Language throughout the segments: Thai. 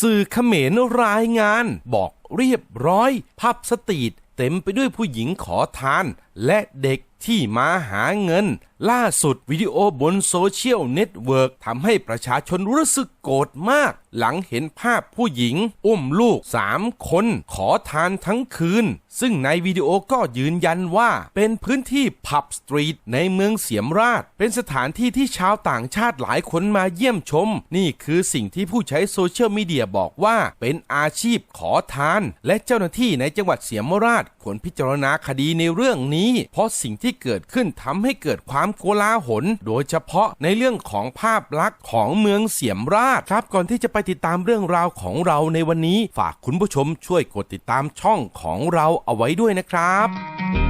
สื่อเขมรรายงาน บอกเรียบร้อยภาพสตรีทเต็มไปด้วยผู้หญิงขอทาน และเด็กที่มาหาเงิน ล่าสุดวิดีโอบนโซเชียลเน็ตเวิร์กทำให้ประชาชนรู้สึกโกรธมาก หลังเห็นภาพผู้หญิง อุ้มลูกสามคน ขอทานทั้งคืน ซึ่งในวิดีโอก็ยืนยันว่าเป็นพื้นที่ผับสตรีทในเมืองเสียมราช เป็นสถานที่ที่ชาวต่างชาติหลายคนมาเยี่ยมชม นี่คือสิ่งที่ผู้ใช้โซเชียลมีเดียบอกว่าเป็นอาชีพขอทาน และเจ้าหน้าที่ในจังหวัดเสียมราชควรพิจารณาคดีในเรื่องนี้เพราะสิ่งที่เกิดขึ้นทำให้เกิดความโกลาหล โดยเฉพาะในเรื่องของภาพลักษณ์ของเมืองเสียมราชครับ ก่อนที่จะไปติดตามเรื่องราวของเราในวันนี้ ฝากคุณผู้ชมช่วยกดติดตามช่องของเราเอาไว้ด้วยนะครับ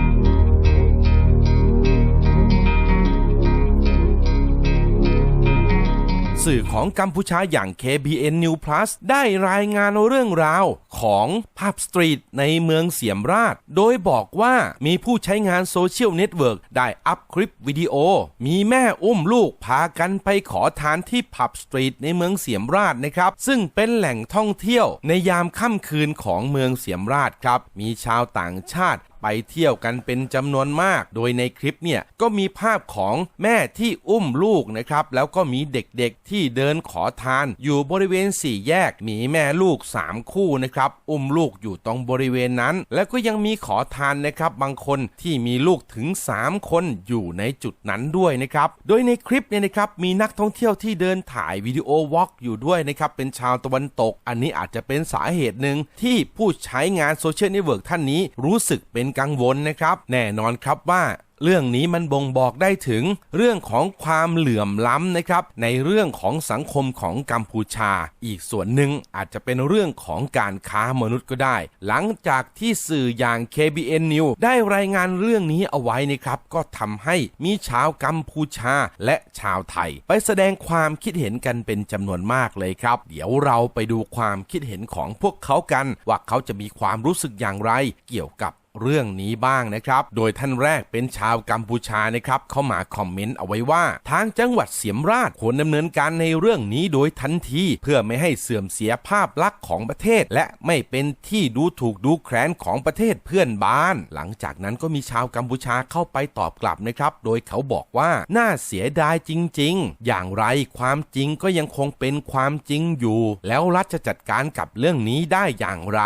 สื่อของกัมพูชาอย่าง KBN New Plus ได้รายงานเรื่องราวของผับสตรีทในเมืองเสียมราช โดยบอกว่ามีผู้ใช้งานโซเชียลเน็ตเวิร์กได้อัพคลิปวิดีโอ มีแม่อุ้มลูกพากันไปขอทานที่ผับสตรีทในเมืองเสียมราชนะครับ ซึ่งเป็นแหล่งท่องเที่ยวในยามค่ำคืนของเมืองเสียมราชครับ มีชาวต่างชาติ ไปเที่ยวกันเป็นจำนวนมาก โดยในคลิปเนี่ยก็มีภาพของแม่ที่อุ้มลูกนะครับ แล้วก็มีเด็กๆที่เดินขอทาน อยู่บริเวณสี่แยกมีแม่ลูก 3 คู่นะครับอุ้มลูกอยู่ตรงบริเวณนั้น แล้วก็ยังมีขอทานนะครับบางคนที่มีลูกถึง 3 คนอยู่ในจุดนั้นด้วยนะครับ โดยในคลิปเนี่ยนะครับมีนักท่องเที่ยวที่เดินถ่ายวิดีโอวอล์กอยู่ด้วยนะครับเป็นชาวตะวันตก อันนี้อาจจะเป็นสาเหตุหนึ่งที่ผู้ใช้งานโซเชียลเน็ตเวิร์กท่านนี้รู้สึกเป็นกังวลนะครับ แน่นอนครับว่าเรื่องนี้มันบ่งบอกได้ถึงเรื่องของความเหลื่อมล้ำนะครับ ในเรื่องของสังคมของกัมพูชา อีกส่วนหนึ่งอาจจะเป็นเรื่องของการค้ามนุษย์ก็ได้ หลังจากที่สื่ออย่าง KBN New ได้รายงานเรื่องนี้เอาไว้นะครับ ก็ทำให้มีชาวกัมพูชาและชาวไทย ไปแสดงความคิดเห็นกันเป็นจำนวนมากเลยครับ เดี๋ยวเราไปดูความคิดเห็นของพวกเขากัน ว่าเขาจะมีความรู้สึกอย่างไร เกี่ยวกับ เรื่องนี้บ้างนะครับ โดยท่านแรกเป็นชาวกัมพูชานะครับเข้ามาคอมเมนต์เอาไว้ว่า ทางจังหวัดเสียมราชควรดำเนินการในเรื่องนี้โดยทันที เพื่อไม่ให้เสื่อมเสียภาพลักษณ์ของประเทศ และไม่เป็นที่ดูถูกดูแคลนของประเทศเพื่อนบ้าน หลังจากนั้นก็มีชาวกัมพูชาเข้าไปตอบกลับนะครับ โดยเขาบอกว่าน่าเสียดายจริง ๆ อย่างไรความจริงก็ยังคงเป็นความจริงอยู่ แล้วรัฐจะจัดการกับเรื่องนี้ได้อย่างไร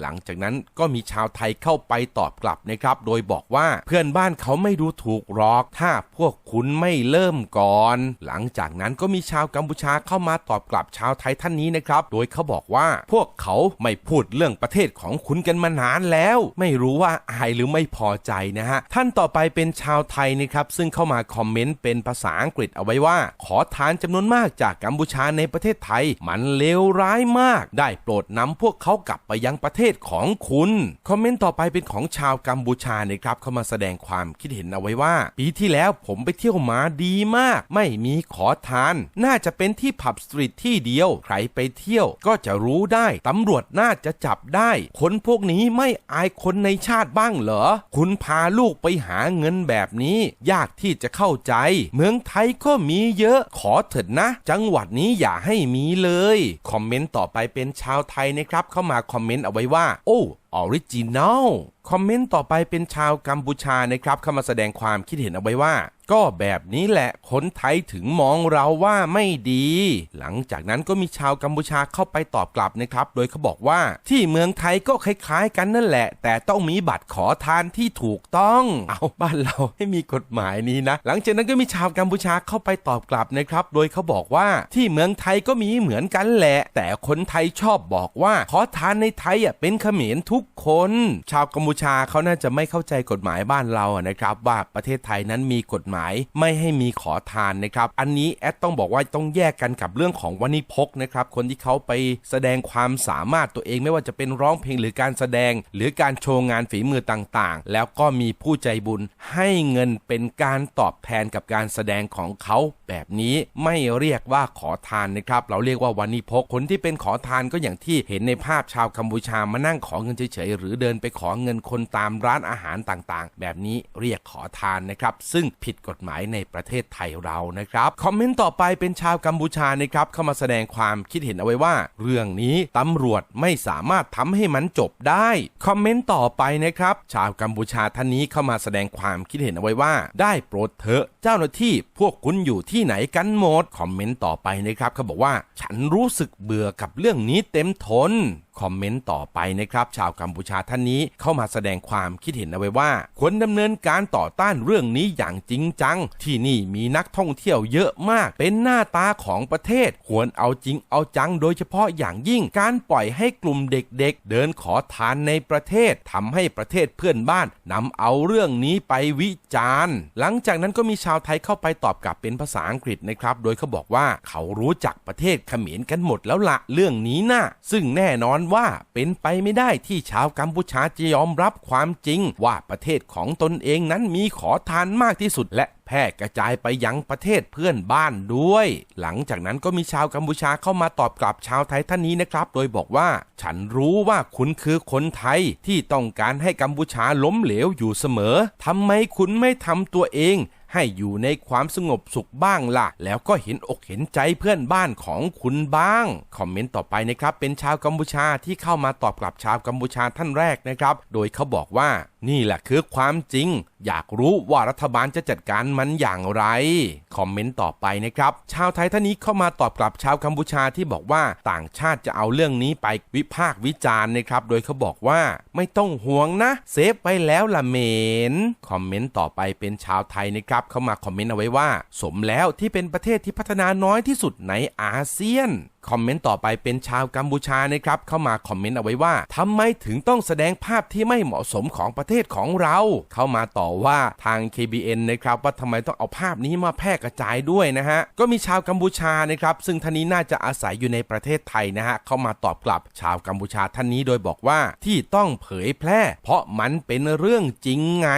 หลังจากนั้นก็มีชาวไทยเข้าไปตอบกลับนะครับ โดยบอกว่าเพื่อนบ้านเขาไม่ดูถูกหรอก ถ้าพวกคุณไม่เริ่มก่อน หลังจากนั้นก็มีชาวกัมพูชาเข้ามาตอบกลับชาวไทยท่านนี้นะครับ โดยเขาบอกว่าพวกเขาไม่พูดเรื่องประเทศของคุณกันมานานแล้ว ไม่รู้ว่าอายหรือไม่พอใจนะฮะ ท่านต่อไปเป็นชาวไทยนะครับซึ่งเข้ามาคอมเมนต์เป็นภาษาอังกฤษเอาไว้ว่า ขอทานจำนวนมากจากกัมพูชาในประเทศไทย มันเลวร้ายมาก ได้โปรดนำพวกเขากลับไปยังประเทศของคุณ คอมเมนต์ต่อไปเป็นของของชาวกัมพูชานะครับเข้ามาแสดงความคิดเห็นเอาไว้ว่า ปีที่แล้วผมไปเที่ยวมาดีมาก ไม่มีขอทาน น่าจะเป็นที่ผับสตรีทที่เดียว ใครไปเที่ยวก็จะรู้ได้ตำรวจน่าจะจับได้ คนพวกนี้ไม่อายคนในชาติบ้างเหรอ คุณพาลูกไปหาเงินแบบนี้ ยากที่จะเข้าใจ เมืองไทยก็มีเยอะขอเถิดนะ จังหวัดนี้อย่าให้มีเลย คอมเมนต์ต่อไปเป็นชาวไทยนะครับเข้ามาคอมเมนต์เอาไว้ว่า โอ้ ออริจินอลคอมเมนต์ต่อไปเป็นชาวกัมพูชานะครับเข้ามาแสดงความคิดเห็นเอาไว้ว่าก็แบบนี้แหละคนไทยถึงมองเราว่าไม่ดี หลังจากนั้นก็มีชาวกัมพูชาเข้าไปตอบกลับนะครับ โดยเขาบอกว่าที่เมืองไทยก็คล้ายๆกันนั่นแหละ แต่ต้องมีบัตรขอทานที่ถูกต้อง เอาบ้านเราให้มีกฎหมายนี้นะ หลังจากนั้นก็มีชาวกัมพูชาเข้าไปตอบกลับนะครับ โดยเขาบอกว่าที่เมืองไทยก็มีเหมือนกันแหละ แต่คนไทยชอบบอกว่าขอทานในไทยอะเป็นเขมรทุกคน ชาวกัมพูชาเขาน่าจะไม่เข้าใจกฎหมายบ้านเราอะนะครับ ว่าประเทศไทยนั้นมีกฎหมายไม่ให้มีขอทานนะครับ อันนี้แอดต้องบอกว่าต้องแยกกันกับเรื่องของวันิพกนะครับคนที่เขาไปแสดงความสามารถตัวเองไม่ว่าจะเป็นร้องเพลงหรือการแสดง หรือการโชว์งานฝีมือต่างๆ แล้วก็มีผู้ใจบุญให้เงินเป็นการตอบแทนกับการแสดงของเขาแบบนี้ไม่เรียกว่าขอทานนะครับ เราเรียกว่าวันิพกคนที่เป็นขอทานก็อย่างที่เห็นในภาพชาวกัมพูชามานั่งขอเงินเฉยๆหรือเดินไปขอเงินคนตามร้านอาหารต่างๆ แบบนี้เรียกขอทานนะครับ ซึ่งผิดกฎหมายในประเทศไทยเรานะครับ คอมเมนต์ต่อไปเป็นชาวกัมพูชานะครับเข้ามาแสดงความคิดเห็นเอาไว้ว่า เรื่องนี้ตำรวจไม่สามารถทำให้มันจบได้ คอมเมนต์ต่อไปนะครับ ชาวกัมพูชาท่านนี้เข้ามาแสดงความคิดเห็นเอาไว้ว่า ได้โปรดเถอะเจ้าหน้าที่พวกคุณอยู่ที่ไหนกันหมด คอมเมนต์ต่อไปนะครับเขาบอกว่า ฉันรู้สึกเบื่อกับเรื่องนี้เต็มทนคอมเมนต์ต่อไปนะครับ ชาวกัมพูชาท่านนี้เข้ามาแสดงความคิดเห็นเอาไว้ว่าควรดำเนินการต่อต้านเรื่องนี้อย่างจริงจัง ที่นี่มีนักท่องเที่ยวเยอะมาก เป็นหน้าตาของประเทศ ควรเอาจริงเอาจังโดยเฉพาะอย่างยิ่งการปล่อยให้กลุ่มเด็กๆเดินขอทานในประเทศทำให้ประเทศเพื่อนบ้านนำเอาเรื่องนี้ไปวิจารณ์ หลังจากนั้นก็มีชาวไทยเข้าไปตอบกลับเป็นภาษาอังกฤษนะครับ โดยเขาบอกว่าเขารู้จักประเทศเขมรกันหมดแล้วละเรื่องนี้นะ่ะซึ่งแน่นอนว่าเป็นไปไม่ได้ที่ชาวกัมพูชาจะยอมรับความจริง ว่าประเทศของตนเองนั้นมีขอทานมากที่สุดและแพร่กระจายไปยังประเทศเพื่อนบ้านด้วย หลังจากนั้นก็มีชาวกัมพูชาเข้ามาตอบกลับชาวไทยท่านนี้นะครับ โดยบอกว่า ฉันรู้ว่าคุณคือคนไทยที่ต้องการให้กัมพูชาล้มเหลวอยู่เสมอทำไมคุณไม่ทำตัวเองให้อยู่ในความสงบสุขบ้างล่ะ แล้วก็เห็นอกเห็นใจเพื่อนบ้านของคุณบ้าง คอมเมนต์ต่อไปนะครับ เป็นชาวกัมพูชาที่เข้ามาตอบกลับชาวกัมพูชาท่านแรกนะครับ โดยเขาบอกว่า นี่แหละคือความจริง อยากรู้ว่ารัฐบาลจะจัดการมันอย่างไร คอมเมนต์ต่อไปนะครับ ชาวไทยท่านนี้เข้ามาตอบกลับชาวกัมพูชาที่บอกว่าต่างชาติจะเอาเรื่องนี้ไปวิพากษ์วิจารณ์นะครับ โดยเขาบอกว่าไม่ต้องห่วงนะ เซฟไปแล้วละเมน คอมเมนต์ต่อไปเป็นชาวไทยนะครับ เข้ามาคอมเมนต์เอาไว้ว่า สมแล้วที่เป็นประเทศที่พัฒนาน้อยที่สุดในอาเซียน คอมเมนต์ต่อไปเป็นชาวกัมพูชานะครับ เข้ามาคอมเมนต์เอาไว้ว่าทำไมถึงต้องแสดงภาพที่ไม่เหมาะสมของประเทศของเรา เข้ามาต่อว่าทาง KBN นะครับว่าทำไมต้องเอาภาพนี้มาแพร่กระจายด้วยนะฮะ ก็มีชาวกัมพูชานะครับซึ่งท่านนี้น่าจะอาศัยอยู่ในประเทศไทยนะฮะเข้ามาตอบกลับชาวกัมพูชาท่านนี้โดยบอกว่าที่ต้องเผยแพร่ เพราะมันเป็นเรื่องจริงไง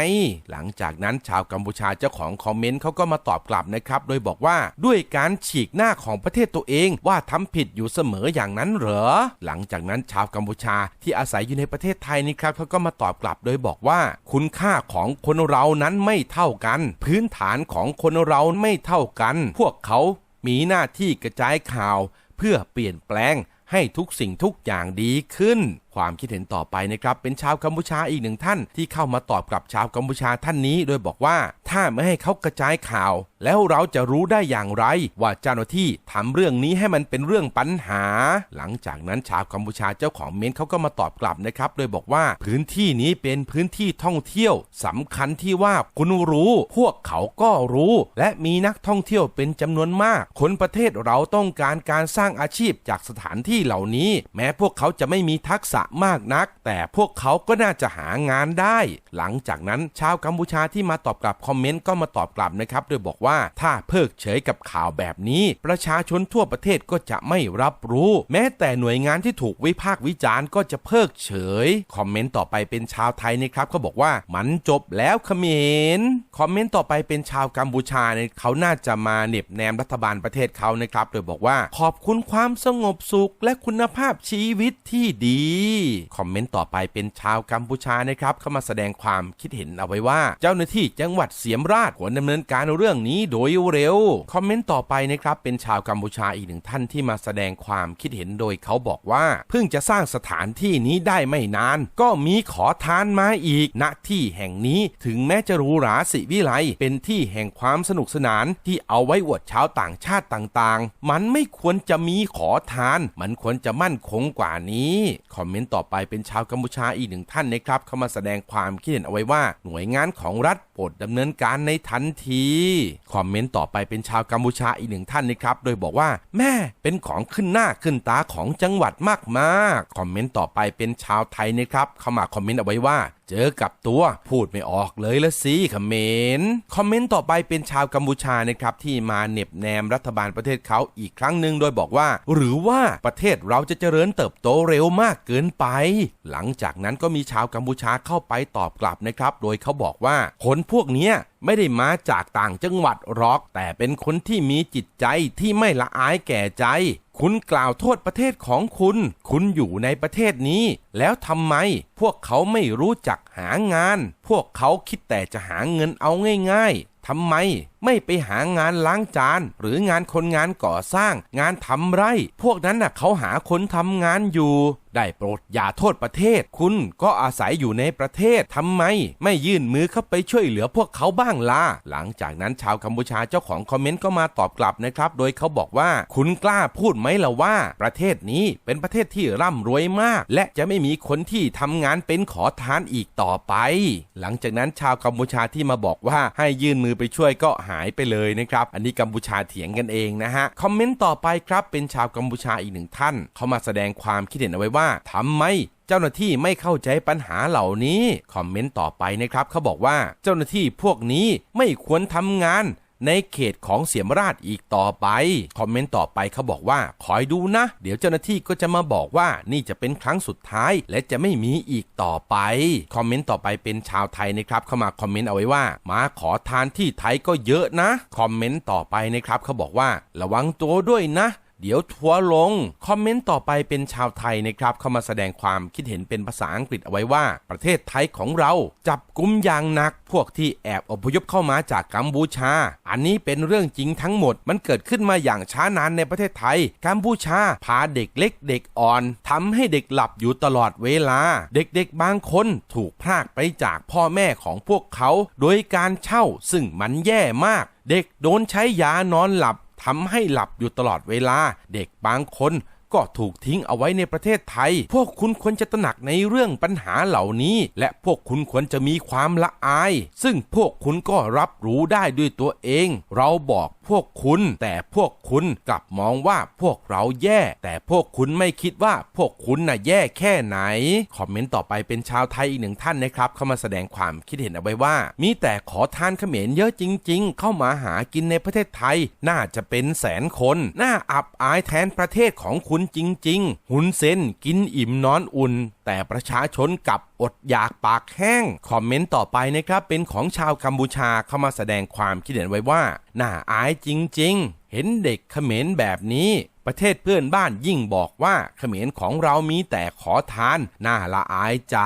หลังจากนั้นชาวกัมพูชาเจ้าของคอมเมนต์เขาก็มาตอบกลับนะครับโดยบอกว่าด้วยการฉีกหน้าของประเทศตัวเองว่าทำผิดอยู่เสมออย่างนั้นเหรอ หลังจากนั้นชาวกัมพูชาที่อาศัยอยู่ในประเทศไทยนี่ครับเขาก็มาตอบกลับโดยบอกว่า คุณค่าของคนเรานั้นไม่เท่ากัน พื้นฐานของคนเราไม่เท่ากัน พวกเขามีหน้าที่กระจายข่าว เพื่อเปลี่ยนแปลงให้ทุกสิ่งทุกอย่างดีขึ้น ความคิดเห็นต่อไปนะครับเป็นชาวกัมพูชาอีกหนึ่งท่าน ที่เข้ามาตอบกลับชาวกัมพูชาท่านนี้โดยบอกว่าถ้าไม่ให้เขากระจายข่าว แล้วเราจะรู้ได้อย่างไร ว่าเจ้าหน้าที่ทำเรื่องนี้ให้มันเป็นเรื่องปัญหา หลังจากนั้นชาวกัมพูชาเจ้าของเมนเขาก็มาตอบกลับนะครับ โดยบอกว่าพื้นที่นี้เป็นพื้นที่ท่องเที่ยวสำคัญที่ว่าคุณรู้ พวกเขาก็รู้ และมีนักท่องเที่ยวเป็นจำนวนมาก คนประเทศเราต้องการการสร้างอาชีพจากสถานที่เหล่านี้ แม้พวกเขาจะไม่มีทักษะมากนัก แต่พวกเขาก็น่าจะหางานได้ หลังจากนั้นชาวกัมพูชาที่มาตอบกลับคอมเมนต์ก็มาตอบกลับนะครับ โดยบอกว่าถ้าเพิกเฉยกับข่าวแบบนี้ ประชาชนทั่วประเทศก็จะไม่รับรู้ แม้แต่หน่วยงานที่ถูกวิพากษ์วิจารณ์ก็จะเพิกเฉย คอมเมนต์ต่อไปเป็นชาวไทยนะครับเขาบอกว่ามันจบแล้วเขมรคอมเมนต์ต่อไปเป็นชาวกัมพูชาเนี่ยเขาน่าจะมาเหน็บแนมรัฐบาลประเทศเขานะครับ โดยบอกว่าขอบคุณความสงบสุขและคุณภาพชีวิตที่ดีคอมเมนต์ต่อไปเป็นชาวกัมพูชานะครับเข้ามาแสดงความคิดเห็นเอาไว้ว่า เจ้าหน้าที่จังหวัดเสียมราชควรดำเนินการเรื่องนี้โดยเร็ว คอมเมนต์ต่อไปนะครับเป็นชาวกัมพูชาอีกหนึ่งท่านที่มาแสดงความคิดเห็นโดยเขาบอกว่า เพิ่งจะสร้างสถานที่นี้ได้ไม่นาน ก็มีขอทานมาอีกณที่แห่งนี้ถึงแม้จะหรูหราสิวิไลเป็นที่แห่งความสนุกสนานที่เอาไว้อวดชาวต่างชาติต่างๆ มันไม่ควรจะมีขอทาน มันควรจะมั่นคงกว่านี้คอมเมนต์ต่อไปเป็นชาวกัมพูชาอีกหนึ่งท่านนะครับเข้ามาแสดงความคิดเห็นเอาไว้ว่า หน่วยงานของรัฐโปรดดำเนินการในทันทีคอมเมนต์ต่อไปเป็นชาวกัมพูชาอีกหนึ่งท่านนะครับโดยบอกว่า แม่เป็นของขึ้นหน้าขึ้นตาของจังหวัดมากๆคอมเมนต์ต่อไปเป็นชาวไทยนะครับเข้ามาคอมเมนต์เอาไว้ว่า เจอกับตัวพูดไม่ออกเลยละสิคอมเมนต์คอมเมนต์ต่อไปเป็นชาวกัมพูชานะครับที่มาเหน็บแนมรัฐบาลประเทศเขาอีกครั้งหนึ่งโดยบอกว่า หรือว่าประเทศเราจะเจริญเติบโตเร็วมากเกินไป หลังจากนั้นก็มีชาวกัมพูชาเข้าไปตอบกลับนะครับ โดยเขาบอกว่าคนพวกนี้ไม่ได้มาจากต่างจังหวัดหรอก แต่เป็นคนที่มีจิตใจที่ไม่ละอายแก่ใจ คุณกล่าวโทษประเทศของคุณ คุณอยู่ในประเทศนี้ แล้วทำไม พวกเขาไม่รู้จักหางาน พวกเขาคิดแต่จะหาเงินเอาง่ายๆทำไม ไม่ไปหางานล้างจาน หรืองานคนงานก่อสร้าง งานทำไร่ พวกนั้นน่ะเขาหาคนทำงานอยู่ ได้โปรดอย่าโทษประเทศ คุณก็อาศัยอยู่ในประเทศทำไม ไม่ยื่นมือเข้าไปช่วยเหลือพวกเขาบ้างล่ะหลังจากนั้นชาวกัมพูชาเจ้าของคอมเมนต์ก็มาตอบกลับนะครับ โดยเขาบอกว่าคุณกล้าพูดไหมล่ะว่า ประเทศนี้เป็นประเทศที่ร่ำรวยมาก และจะไม่มีคนที่ทำงานเป็นขอทานอีกต่อไป หลังจากนั้นชาวกัมพูชาที่มาบอกว่าให้ยื่นมือไปช่วยก็หายไปเลยนะครับ อันนี้กัมพูชาเถียงกันเองนะฮะคอมเมนต์ต่อไปครับเป็นชาวกัมพูชาอีกหนึ่งท่านเขามาแสดงความคิดเห็นเอาไว้ว่าทำไมเจ้าหน้าที่ไม่เข้าใจปัญหาเหล่านี้ คอมเมนต์ต่อไปนะครับ เขาบอกว่าเจ้าหน้าที่พวกนี้ไม่ควรทำงานในเขตของเสียมราชอีกต่อไป คอมเมนต์ต่อไปเขาบอกว่า คอยดูนะ เดี๋ยวเจ้าหน้าที่ก็จะมาบอกว่านี่จะเป็นครั้งสุดท้าย และจะไม่มีอีกต่อไป คอมเมนต์ต่อไปเป็นชาวไทยนะครับ เข้ามาคอมเมนต์เอาไว้ว่า มาขอทานที่ไทยก็เยอะนะ คอมเมนต์ต่อไปนะครับเขาบอกว่า ระวังตัวด้วยนะ เดี๋ยวทัวลง คอมเมนต์ต่อไปเป็นชาวไทยนะครับ เข้ามาแสดงความคิดเห็นเป็นภาษาอังกฤษเอาไว้ว่า ประเทศไทยของเรา จับกุมอย่างหนัก พวกที่แอบอพยพเข้ามาจากกัมพูชา อันนี้เป็นเรื่องจริงทั้งหมด มันเกิดขึ้นมาอย่างช้านานในประเทศไทย กัมพูชาพาเด็กเล็กเด็กอ่อนทำให้เด็กหลับอยู่ตลอดเวลา เด็กๆบางคนถูกพรากไปจากพ่อแม่ของพวกเขา โดยการเช่าซึ่งมันแย่มาก เด็กโดนใช้ยานอนหลับ ทำให้หลับอยู่ตลอดเวลา เด็กบางคน ก็ถูกทิ้งเอาไว้ในประเทศไทย พวกคุณควรจะตระหนักในเรื่องปัญหาเหล่านี้ และพวกคุณควรจะมีความละอาย ซึ่งพวกคุณก็รับรู้ได้ด้วยตัวเอง เราบอกพวกคุณ แต่พวกคุณกลับมองว่าพวกเราแย่ แต่พวกคุณไม่คิดว่าพวกคุณน่ะแย่แค่ไหน คอมเมนต์ต่อไปเป็นชาวไทยอีกหนึ่งท่านนะครับ เข้ามาแสดงความคิดเห็นเอาไว้ว่า มีแต่ขอทานเขมรเยอะจริง ๆ เข้ามาหากินในประเทศไทย น่าจะเป็นแสนคน น่าอับอายแทนประเทศของคุณจริง ๆ หุนเซนกินอิ่มนอนอุ่น แต่ประชาชนกับอดอยากปากแห้ง คอมเมนต์ต่อไปนะครับ เป็นของชาวกัมพูชาเข้ามาแสดงความคิดเห็นไว้ว่า น่าอายจริง ๆ เห็นเด็กเขมรแบบนี้ประเทศเพื่อนบ้านยิ่งบอกว่าเขมรของเรามีแต่ขอทาน น่าละอายใจ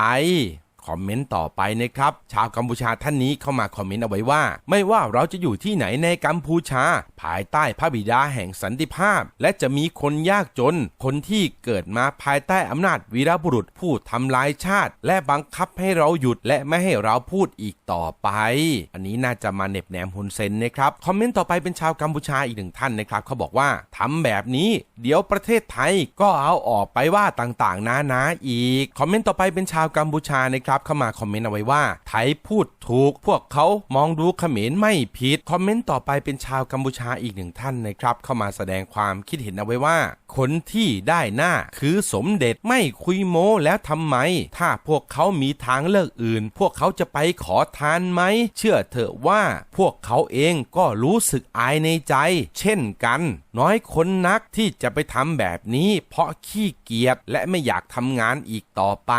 อมเมนต์ต่อไปนะครับ ชาวกัมพูชาท่านนี้เข้ามาคอมเมนต์เอาไว้ว่า ไม่ว่าเราจะอยู่ที่ไหนในกัมพูชา ภายใต้พระบิดาแห่งสันติภาพ และจะมีคนยากจน คนที่เกิดมาภายใต้อำนาจวีรบุรุษผู้ทำลายชาติ และบังคับให้เราหยุดและไม่ให้เราพูดอีกต่อไป อันนี้น่าจะมาเหน็บแนมฮุนเซนนะครับคอมเมนต์ต่อไปเป็นชาวกัมพูชาอีกหนึ่งท่านนะครับเขาบอกว่าทำแบบนี้เดี๋ยวประเทศไทยก็เอาออกไปว่าต่างๆนานาอีก คอมเมนต์ต่อไปเป็นชาวกัมพูชานะครับเข้ามาคอมเมนต์เอาไว้ว่า ไทยพูดถูก พวกเขามองดูเขมรไม่ผิด คอมเมนต์ต่อไปเป็นชาวกัมพูชาอีกหนึ่งท่านนะครับ เข้ามาแสดงความคิดเห็นเอาไว้ว่า คนที่ได้หน้าคือสมเด็จไม่คุยโม้แล้วทำไม ถ้าพวกเขามีทางเลือกอื่น พวกเขาจะไปขอทานไหม เชื่อเถอะว่าพวกเขาเองก็รู้สึกอายในใจ เช่นกันน้อยคนนักที่จะไปทำแบบนี้เพราะขี้เกียจและไม่อยากทำงานอีกต่อไป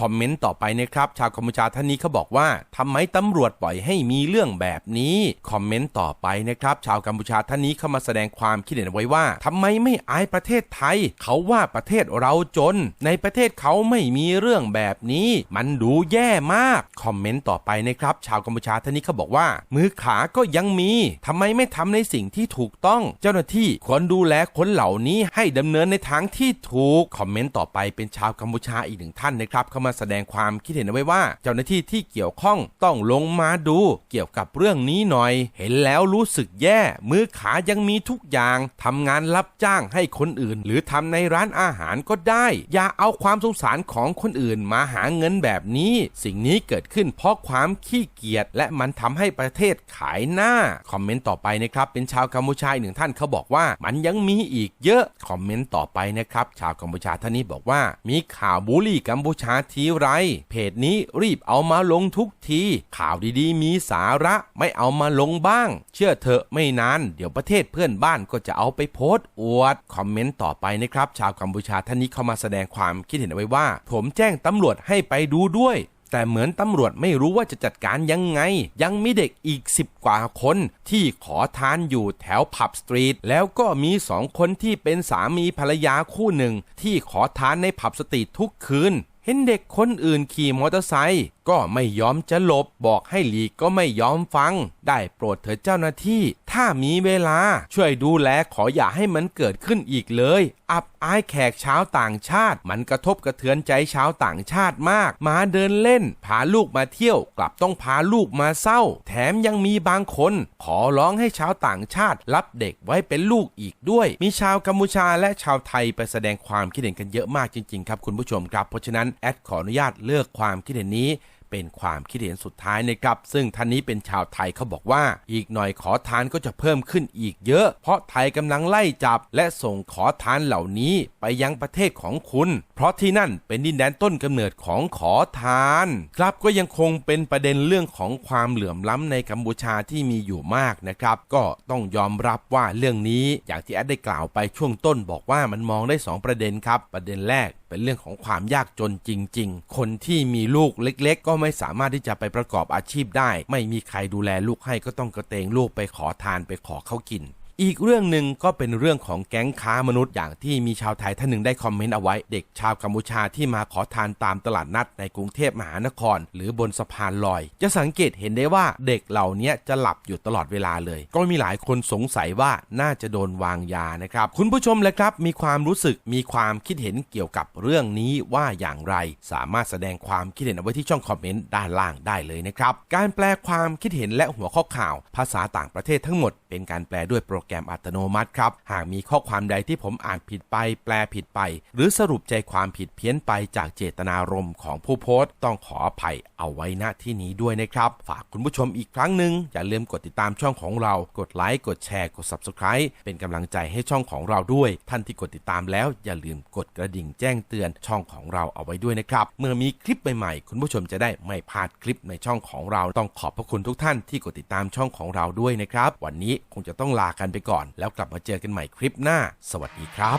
คอมเมนต์ต่อไปนะครับ ชาวกัมพูชาท่านนี้เขาบอกว่าทำไมตำรวจปล่อยให้มีเรื่องแบบนี้ คอมเมนต์ต่อไปนะครับ ชาวกัมพูชาท่านนี้เข้ามาแสดงความคิดเห็นไว้ว่าทำไมไม่อายประเทศไทย เขาว่าประเทศเราจน ในประเทศเขาไม่มีเรื่องแบบนี้ มันดูแย่มาก คอมเมนต์ต่อไปนะครับ ชาวกัมพูชาท่านนี้เขาบอกว่า มือขาก็ยังมีทำไมไม่ทำในสิ่งที่ถูกต้องเจ้าหน้าที่ควรดูแลคนเหล่านี้ให้ดำเนินในทางที่ถูก คอมเมนต์ต่อไปเป็นชาวกัมพูชาอีกหนึ่งท่านนะครับ เข้ามาแสดงความคิดเห็นเอาไว้ว่า เจ้าหน้าที่ที่เกี่ยวข้องต้องลงมาดู เกี่ยวกับเรื่องนี้หน่อย เห็นแล้วรู้สึกแย่ มือขายังมีทุกอย่างทำงานรับจ้างให้คนอื่น หรือทำในร้านอาหารก็ได้ อย่าเอาความสงสารของคนอื่นมาหาเงินแบบนี้ สิ่งนี้เกิดขึ้นเพราะความขี้เกียจและมันทำให้ประเทศขายหน้า คอมเมนต์ต่อไปนะครับเป็นชาวกัมพูชาอีกหนึ่งท่านเขาบอกว่ามันยังมีอีกเยอะ คอมเมนต์ต่อไปนะครับ ชาวกัมพูชาท่านนี้บอกว่า มีข่าวบูลลี่กัมพูชาทีไร เพจนี้รีบเอามาลงทุกที ข่าวดีๆ มีสาระไม่เอามาลงบ้าง เชื่อเถอะไม่นานเดี๋ยวประเทศเพื่อนบ้านก็จะเอาไปโพสต์อวด คอมเมนต์ต่อไปนะครับ ชาวกัมพูชาท่านนี้เข้ามาแสดงความคิดเห็นเอาไว้ว่า ผมแจ้งตำรวจให้ไปดูด้วย แต่เหมือนตำรวจไม่รู้ว่าจะจัดการยังไง ยังมีเด็กอีกสิบกว่าคน ที่ขอทานอยู่แถวผับสตรีท แล้วก็มีสองคนที่เป็นสามีภรรยาคู่หนึ่ง ที่ขอทานในผับสตรีททุกคืน หห็นเด็กคนอื่นขี่มอเตอร์ไซค์ก็ไม่ยอมจะหลบ บอกให้หลีกก็ไม่ยอมฟัง ได้โปรดเถิดเจ้าหน้าที่ ถ้ามีเวลาช่วยดูแลขออย่าให้มันเกิดขึ้นอีกเลย อับอายแขกชาวต่างชาติ มันกระทบกระเทือนใจชาวต่างชาติมาก มาเดินเล่น พาลูกมาเที่ยว กลับต้องพาลูกมาเศร้า แถมยังมีบางคน ขอร้องให้ชาวต่างชาติ รับเด็กไว้เป็นลูกอีกด้วย มีชาวกัมพูชาและชาวไทยไปแสดงความคิดเห็นกันเยอะมากจริงๆครับคุณผู้ชมครับเพราะฉะนั้นแอดขออนุญาตเลือกความคิดเห็นนี้ เป็นความคิดเห็นสุดท้ายนะครับ ซึ่งท่านนี้เป็นชาวไทยเขาบอกว่า อีกหน่อยขอทานก็จะเพิ่มขึ้นอีกเยอะ เพราะไทยกำลังไล่จับ และส่งขอทานเหล่านี้ไปยังประเทศของคุณ เพราะที่นั่นเป็นดินแดนต้นกำเนิดของขอทาน ครับก็ยังคงเป็นประเด็นเรื่องของความเหลื่อมล้ำในกัมพูชาที่มีอยู่มากนะครับ ก็ต้องยอมรับว่าเรื่องนี้อย่างที่แอดได้กล่าวไปช่วงต้นบอกว่ามันมองได้สองประเด็นครับ ประเด็นแรก เป็นเรื่องของความยากจนจริง ๆ คนที่มีลูกเล็ก ๆ ก็ไม่สามารถที่จะไปประกอบอาชีพได้ ไม่มีใครดูแลลูกให้ก็ต้องกระเตงลูกไปขอทานไปขอเขากิน อีกเรื่องหนึ่งก็เป็นเรื่องของแก๊งค้ามนุษย์อย่างที่มีชาวไทยท่านหนึ่งได้คอมเมนต์เอาไว้ เด็กชาวกัมพูชาที่มาขอทานตามตลาดนัดในกรุงเทพมหานคร หรือบนสะพานลอย จะสังเกตเห็นได้ว่าเด็กเหล่านี้จะหลับอยู่ตลอดเวลาเลย ก็มีหลายคนสงสัยว่าน่าจะโดนวางยานะครับ คุณผู้ชมและครับมีความรู้สึกมีความคิดเห็นเกี่ยวกับเรื่องนี้ว่าอย่างไร สามารถแสดงความคิดเห็นเอาไว้ที่ช่องคอมเมนต์ด้านล่างได้เลยนะครับการแปลความคิดเห็นและหัวข้อข่าว ภาษาต่างประเทศทั้งหมด เป็นการแปลด้วยโปรแกรมอัตโนมัติครับ หากมีข้อความใดที่ผมอ่านผิดไป แปลผิดไป หรือสรุปใจความผิดเพี้ยนไปจากเจตนารมณ์ของผู้โพสต์ต้องขออภัยเอาไว้ณที่นี้ด้วยนะครับ ฝากคุณผู้ชมอีกครั้งหนึ่งอย่าลืมกดติดตามช่องของเรา กดไลค์ กดแชร์ กด Subscribe เป็นกำลังใจให้ช่องของเราด้วย ท่านที่กดติดตามแล้วอย่าลืมกดกระดิ่งแจ้งเตือนช่องของเราเอาไว้ด้วยนะครับ เมื่อมีคลิปใหม่ๆ คุณผู้ชมจะได้ไม่พลาดคลิปในช่องของเรา ต้องขอบพระคุณทุกท่านที่กดติดตามช่องของเราด้วยนะครับ วันนี้คงจะต้องลากันไปไปก่อน แล้วกลับมาเจอกันใหม่คลิปหน้า สวัสดีครับ